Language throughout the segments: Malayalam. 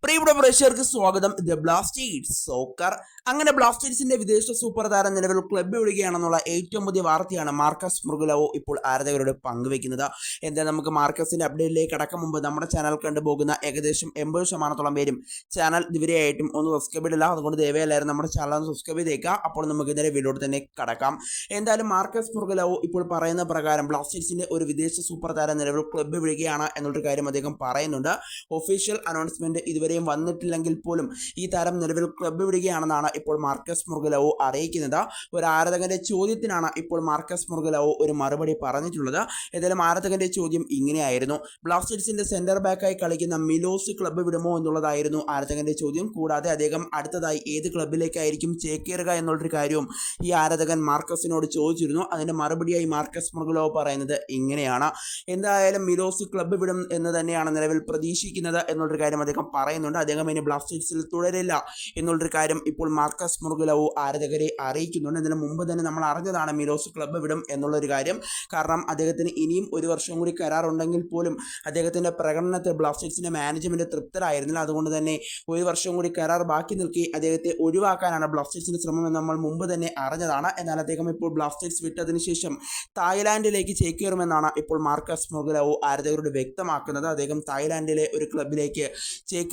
പ്രിയപ്പെട്ട പ്രേക്ഷകർക്ക് സ്വാഗതം. ദ ബ്ലാസ്റ്റേഴ്സ് സോക്കർ അങ്ങനെ ബ്ലാസ്റ്റേഴ്സിന്റെ വിദേശ സൂപ്പർ താരം നിലവിൽ ക്ലബ്ബ് വിടുകയാണെന്നുള്ള ഏറ്റവും പുതിയ വാർത്തയാണ് മാർക്കസ് മൃഗുലവോ ഇപ്പോൾ ആരാധകരോട് പങ്കുവെക്കുന്നത് എന്താ നമുക്ക് മാർക്കസിന്റെ അപ്ഡേറ്റിലേക്ക് കടക്കും മുമ്പ് നമ്മുടെ ചാനൽ കണ്ടുപോകുന്ന ഏകദേശം എൺപത് ശതമാനത്തോളം പേരും ചാനൽ ഇതുവരെയായിട്ടും ഒന്ന് സബ്സ്ക്രൈബ് ഇടില്ല അതുകൊണ്ട് ദയവായാലും നമ്മുടെ ചാനൽ ഒന്ന് സബ്സ്ക്രൈബ് ചെയ്തേക്കാം അപ്പോൾ നമുക്ക് ഇതിന്റെ വീഡിയോ തന്നെ കടക്കാം. എന്തായാലും മാർക്കസ് മൃഗുലവോ ഇപ്പോൾ പറയുന്ന പ്രകാരം ബ്ലാസ്റ്റേഴ്സിന്റെ ഒരു വിദേശ സൂപ്പർ താരം നിലവിൽ ക്ലബ്ബ് വിടുകയാണ് എന്നുള്ളൊരു കാര്യം അദ്ദേഹം പറയുന്നുണ്ട്. ഒഫീഷ്യൽ അനൗൺസ്മെന്റ് ഇതുവരെയും വന്നിട്ടില്ലെങ്കിൽ പോലും ഈ താരം നിലവിൽ ക്ലബ്ബ് വിടുകയാണെന്നാണ് ഇപ്പോൾ മാർക്കസ് മുർഗലവോ അറിയിക്കുന്നത്. ഒരു ആരാധകന്റെ ചോദ്യത്തിനാണ് ഇപ്പോൾ മാർക്കസ് മുർഗലവോ ഒരു മറുപടി പറഞ്ഞിട്ടുള്ളത്. ഏതായാലും ആരാധകന്റെ ചോദ്യം ഇങ്ങനെയായിരുന്നു. ബ്ലാസ്റ്റേഴ്സിന്റെ സെന്റർ ബാക്കായി കളിക്കുന്ന മിലോസ് ക്ലബ്ബ് വിടുമോ എന്നുള്ളതായിരുന്നു ആരാധകന്റെ ചോദ്യം. കൂടാതെ അദ്ദേഹം അടുത്തതായി ഏത് ക്ലബിലേക്കായിരിക്കും ചേക്കേറുക എന്നുള്ളൊരു കാര്യവും ഈ ആരാധകൻ മാർക്കസിനോട് ചോദിച്ചിരുന്നു. അതിന്റെ മറുപടിയായി മാർക്കസ് മുർഗലോ പറയുന്നത് ഇങ്ങനെയാണ്. എന്തായാലും മിലോസ് ക്ലബ്ബ് വിടും എന്ന് തന്നെയാണ് നിലവിൽ പ്രതീക്ഷിക്കുന്നത് എന്നുള്ളൊരു കാര്യം അദ്ദേഹം പറയുന്നുണ്ട്. അദ്ദേഹം ഇനി ബ്ലാസ്റ്റേഴ്സിൽ തുടരില്ല എന്നുള്ളൊരു കാര്യം ഇപ്പോൾ മാർക്കസ് മുർഗുലവു ആരാധകരെ അറിയിക്കുന്നുണ്ട്. ഇതിന് മുമ്പ് തന്നെ നമ്മൾ അറിഞ്ഞതാണ് മിലോസ് ക്ലബ്ബ് വിടും എന്നുള്ളൊരു കാര്യം. കാരണം അദ്ദേഹത്തിന് ഇനിയും ഒരു വർഷം കൂടി കരാറുണ്ടെങ്കിൽ പോലും അദ്ദേഹത്തിന്റെ പ്രകടനത്തിൽ ബ്ലാസ്റ്റേഴ്സിന്റെ മാനേജ്മെന്റ് തൃപ്തരായിരുന്നില്ല. അതുകൊണ്ട് തന്നെ ഒരു വർഷം കൂടി കരാർ ബാക്കി നിൽക്കി അദ്ദേഹത്തെ ഒഴിവാക്കാനാണ് ബ്ലാസ്റ്റേഴ്സിന്റെ ശ്രമം എന്ന് നമ്മൾ മുമ്പ് തന്നെ അറിഞ്ഞതാണ്. എന്നാൽ അദ്ദേഹം ഇപ്പോൾ ബ്ലാസ്റ്റേഴ്സ് വിട്ടതിന് ശേഷം തായ്ലാൻഡിലേക്ക് ചേക്കേറുമെന്നാണ് ഇപ്പോൾ മാർക്കസ് മുർഗുലവു ആരാധകരോട് വ്യക്തമാക്കുന്നത്. അദ്ദേഹം തായ്ലാൻഡിലെ ഒരു ക്ലബിലേക്ക്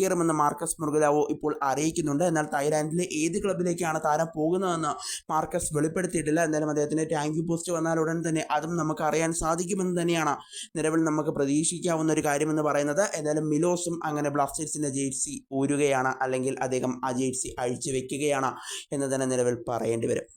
ചേക്കേറുമെന്ന് മാർക്കസ് മുർഗലാവോ ഇപ്പോൾ അറിയിക്കുന്നുണ്ട്. എന്നാൽ തായ്ലാൻഡിലെ ഏത് ക്ലബിലേക്കാണ് താരം പോകുന്നതെന്ന് മാർക്കസ് വെളിപ്പെടുത്തിയിട്ടില്ല. എന്തായാലും അദ്ദേഹത്തിന്റെ ടാങ്ക് പോസ്റ്റ് വന്നാൽ ഉടൻ തന്നെ അതും നമുക്ക് അറിയാൻ സാധിക്കുമെന്ന് തന്നെയാണ് നിലവിൽ നമുക്ക് പ്രതീക്ഷിക്കാവുന്ന ഒരു കാര്യമെന്ന് പറയുന്നത്. എന്തായാലും മിലോസും അങ്ങനെ ബ്ലാസ്റ്റേഴ്സിന്റെ ജേഴ്സി ഊരുകയാണ് അല്ലെങ്കിൽ അദ്ദേഹം ആ ജേഴ്സി അഴിച്ചു വെക്കുകയാണ് എന്ന് തന്നെ നിലവിൽ പറയേണ്ടി വരും.